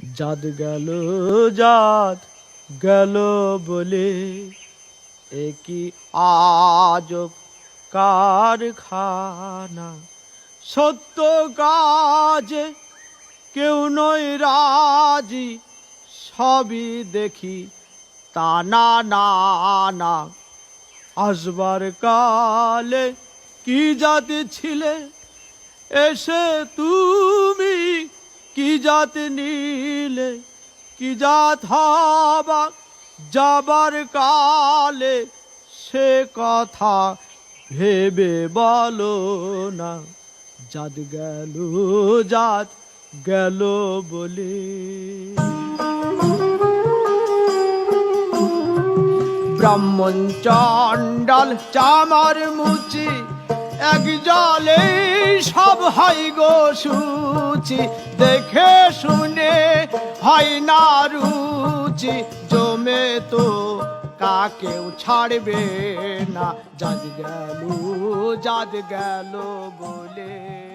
জাত গেল জাত গেল বলে। একই আজব কারখানা। সত্য কাজে কেউ নয় রাজি, সবই দেখি তা না না না। আসবার কালে কি জাতি ছিলে, এসে তুমি কি জাত নিলে, কি জাত হবা, যাবার কালে সে কথা ভেবে বলো না। জাত গেল জাত গেল বলে। ব্রাহ্মণ চণ্ডাল চামার মুচি, এক জলে সব হয় গো সুচি দেখে শুনে, হয় না রুচি জমে তো, কাকেও ছাড়বে না। যাদ গেল যাদ গেল বলে।